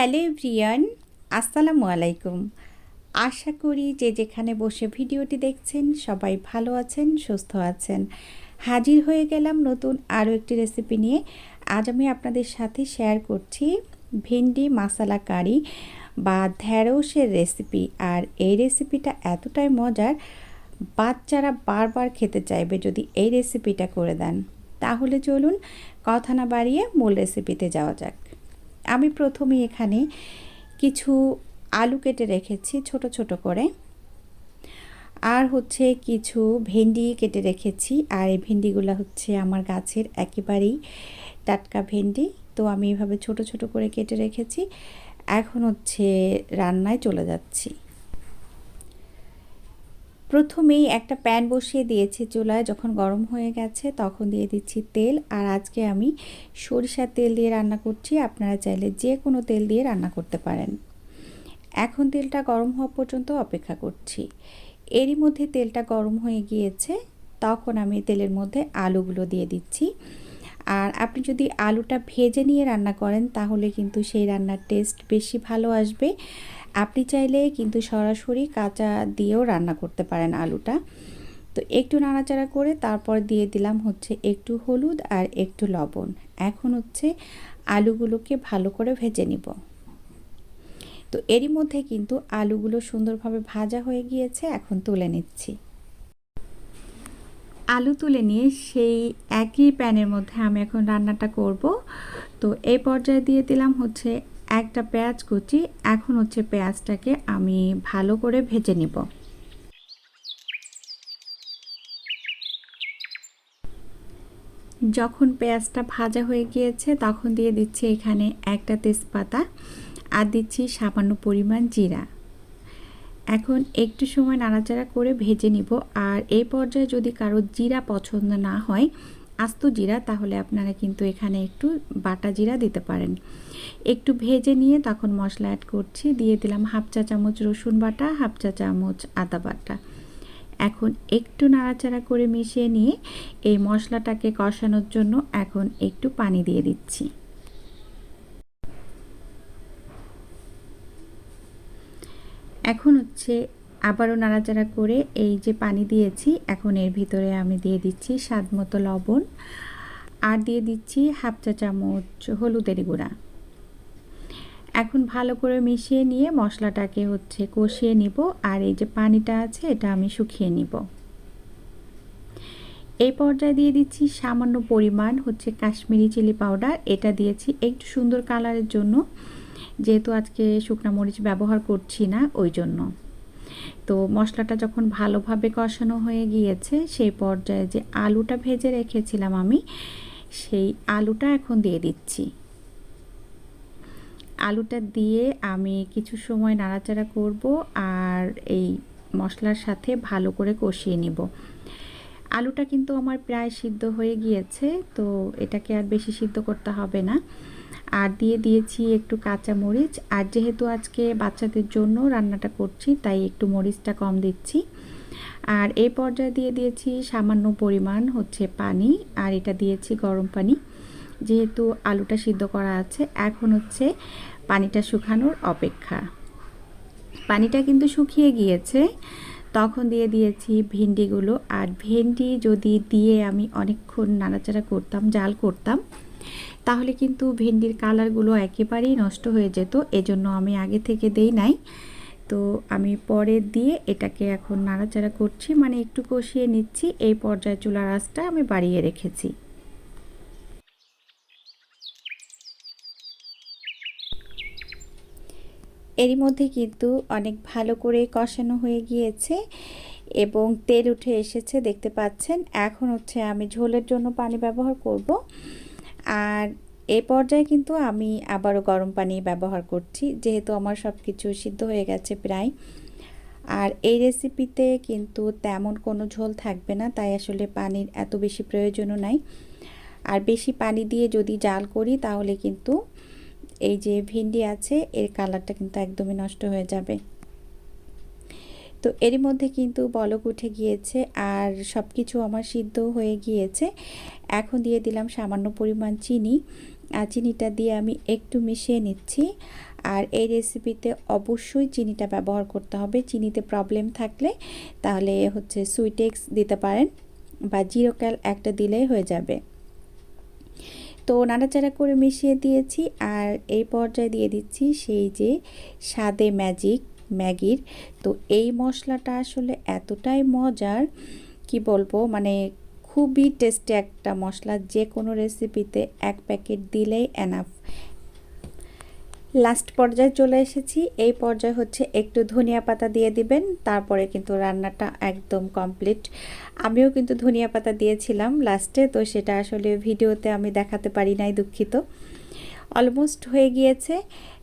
Hello everyone আসসালামু আলাইকুম। আশা করি যে যেখানে বসে ভিডিওটি দেখছেন সবাই ভালো আছেন, সুস্থ আছেন। হাজির হয়ে গেলাম নতুন আরও একটি রেসিপি নিয়ে। আজ আমি আপনাদের সাথে শেয়ার করছি ভেন্ডি মশালা কারি বা ঢেঁড়সের রেসিপি। আর এই রেসিপিটা এতটাই মজার, বাচ্চারা বারবার খেতে চাইবে যদি এই রেসিপিটা করে দেন। তাহলে চলুন কথা না বাড়িয়ে মূল রেসিপিতে যাওয়া যাক। আমি প্রথমে এখানে কিছু আলু কেটে রেখেছি, ছোট ছোট করে। আর হচ্ছে কিছু ভেন্ডি কেটে রেখেছি, আর এই ভেন্ডিগুলো হচ্ছে আমার গাছের একেবারেই টাটকা ভেন্ডি। তো আমি এভাবে ছোট ছোট করে কেটে রেখেছি। এখন হচ্ছে রান্নায় চলে যাচ্ছি। প্রথমেই একটা প্যান বসিয়ে দিয়েছি চুলায়, যখন গরম হয়ে গেছে তখন দিয়ে দিচ্ছি তেল। আর আজকে আমি সরিষার তেল দিয়ে রান্না করছি, আপনারা চাইলে যে কোনো তেল দিয়ে রান্না করতে পারেন। এখন তেলটা গরম হওয়া পর্যন্ত অপেক্ষা করছি। এরই মধ্যে তেলটা গরম হয়ে গিয়েছে, তখন আমি তেলের মধ্যে আলুগুলো দিয়ে দিচ্ছি। আর আপনি যদি আলুটা ভেজে নিয়ে রান্না করেন, তাহলে কিন্তু সেই রান্নার টেস্ট বেশি ভালো আসবে। আপনি চাইলে কিন্তু সরাসরি কাঁচা দিয়েও রান্না করতে পারেন আলুটা। তো একটু নাড়াচাড়া করে তারপর দিয়ে দিলাম হচ্ছে একটু হলুদ আর একটু লবণ। এখন হচ্ছে আলুগুলোকে ভালো করে ভেজে নিব। তো এরই মধ্যে কিন্তু আলুগুলো সুন্দরভাবে ভাজা হয়ে গিয়েছে, এখন তুলে নিচ্ছি। আলু তুলে নিয়ে সেই একই প্যানের মধ্যে আমি এখন রান্নাটা করব। তো এই পর্যায়ে দিয়ে দিলাম হচ্ছে একটা পেঁয়াজ কুচি। এখন হচ্ছে পেঁয়াজটাকে আমি ভালো করে ভেজে নিব। যখন পেঁয়াজটা ভাজা হয়ে গিয়েছে, তখন দিয়ে দিচ্ছি এখানে একটা তেজপাতা আর দিচ্ছি সামান্য পরিমাণ জিরা। এখন একটু সময় নাড়াচাড়া করে ভেজে নিব। আর এই পর্যায়ে যদি কারও জিরা পছন্দ না হয়, আস্ত জিরা, তাহলে আপনারা কিন্তু এখানে একটু বাটা জিরা দিতে পারেন। একটু ভেজে নিয়ে তখন মশলা অ্যাড করছি। দিয়ে দিলাম হাফ চা চামচ রসুন বাটা, হাফ চা চামচ আদা বাটা। এখন একটু নাড়াচাড়া করে মিশিয়ে নিয়ে এই মশলাটাকে কষানোর জন্য এখন একটু পানি দিয়ে দিচ্ছি। এখন হচ্ছে আবারও নাড়াচাড়া করে এই যে পানি দিয়েছি, এখন এর ভিতরে আমি দিয়ে দিচ্ছি স্বাদ মতো লবণ আর দিয়ে দিচ্ছি হাফ চা চামচ হলুদের গুঁড়া। এখন ভালো করে মিশিয়ে নিয়ে মশলাটাকে হচ্ছে কষিয়ে নিব আর এই যে পানিটা আছে এটা আমি শুকিয়ে নিব। এই পর্যায়ে দিয়ে দিচ্ছি সামান্য পরিমাণ হচ্ছে কাশ্মীরি চিলি পাউডার, এটা দিয়েছি একটু সুন্দর কালারের জন্য। যেহেতু আজকে শুকনা মরিচ ব্যবহার করছি না, ওই জন্য। তো মশলাটা যখন ভালোভাবে কষানো হয়ে গিয়েছে, সেই পর্যায়ে যে আলুটা ভেজে রেখেছিলাম আমি, সেই আলুটা এখন দিয়ে দিচ্ছি। আলুটা দিয়ে আমি কিছু সময় নাড়াচাড়া করব আর এই মশলার সাথে ভালো করে কষিয়ে নিব। আলুটা কিন্তু আমার প্রায় সিদ্ধ হয়ে গিয়েছে, তো এটাকে আর বেশি সিদ্ধ করতে হবে না। আর দিয়ে দিয়েছি একটু কাঁচা মরিচ আর যেহেতু আজকে বাচ্চাদের জন্য রান্নাটা করছি, তাই একটু মরিচটা কম দিচ্ছি। আর এই পর্যায়ে দিয়ে দিয়েছি সামান্য পরিমাণ হচ্ছে পানি, আর এটা দিয়েছি গরম পানি। যেহেতু আলুটা সিদ্ধ করা আছে, এখন হচ্ছে পানিটা শুকানোর অপেক্ষা। পানিটা কিন্তু শুকিয়ে গিয়েছে, তখন দিয়ে দিয়েছি ভেন্ডিগুলো। আর ভেন্ডি যদি দিয়ে আমি অনেকক্ষণ নাড়াচাড়া করতাম, জাল করতাম তাহলে কিন্তু ভেন্ডির কালারগুলো একেবারেই নষ্ট হয়ে যেত, এজন্য আমি আগে থেকে দেই নাই। তো আমি পরে দিয়ে এটাকে এখন নাড়াচাড়া করছি মানে একটু কষিয়ে নিচ্ছি, এই পর্যায়ে চুলার আঁচটা আমি বাড়িয়ে রেখেছি। এরই মধ্যে কিন্তু অনেক ভালো করে কষানো হয়ে গিয়েছে এবং তেল উঠে এসেছে, দেখতে পাচ্ছেন। এখন হচ্ছে আমি ঝোলের জন্য পানি ব্যবহার করব। আর এ পর্যায়ে কিন্তু আমি আবারও গরম পানি ব্যবহার করছি, যেহেতু আমার সব কিছু সিদ্ধ হয়ে গেছে প্রায়। আর এই রেসিপিতে কিন্তু তেমন কোনো ঝোল থাকবে না, তাই আসলে পানির এত বেশি প্রয়োজনও নাই। আর বেশি পানি দিয়ে যদি জাল করি, তাহলে কিন্তু এই যে ভিন্ডি আছে, এর কালারটা কিন্তু একদমই নষ্ট হয়ে যাবে। তো এরই মধ্যে কিন্তু বলক উঠে গিয়েছে আর সব কিছু আমার সিদ্ধ হয়ে গিয়েছে। এখন দিয়ে দিলাম সামান্য পরিমাণ চিনি। আর চিনিটা দিয়ে আমি একটু মিশিয়ে নিচ্ছি। আর এই রেসিপিতে অবশ্যই চিনিটা ব্যবহার করতে হবে। চিনিতে প্রবলেম থাকলে তাহলে হচ্ছে সুইটেক্স দিতে পারেন বা জিরো ক্যাল একটা দিলেই হয়ে যাবে। তো নাড়াচাড়া করে মিশিয়ে দিয়েছি আর এই পর্যায়ে দিয়ে দিচ্ছি সেই যে স্বাদে ম্যাজিক ম্যাগির। তো এই মশলাটা আসলে এতটাই মজার, কি বলব মানে খুবই টেস্টি একটা মশলা। যে কোনো রেসিপিতে এক প্যাকেট দিলেই এনাফ লাস্ট পর্যায়ে চলে এসেছি। এই পর্যায়ে হচ্ছে একটু ধনিয়া পাতা দিয়ে দিবেন, তারপরে কিন্তু রান্নাটা একদম কমপ্লিট আমিও কিন্তু ধনিয়া পাতা দিয়েছিলাম লাস্টে তো সেটা আসলে ভিডিওতে আমি দেখাতে পারি নাই দুঃখিত। অলমোস্ট হয়ে গিয়েছে।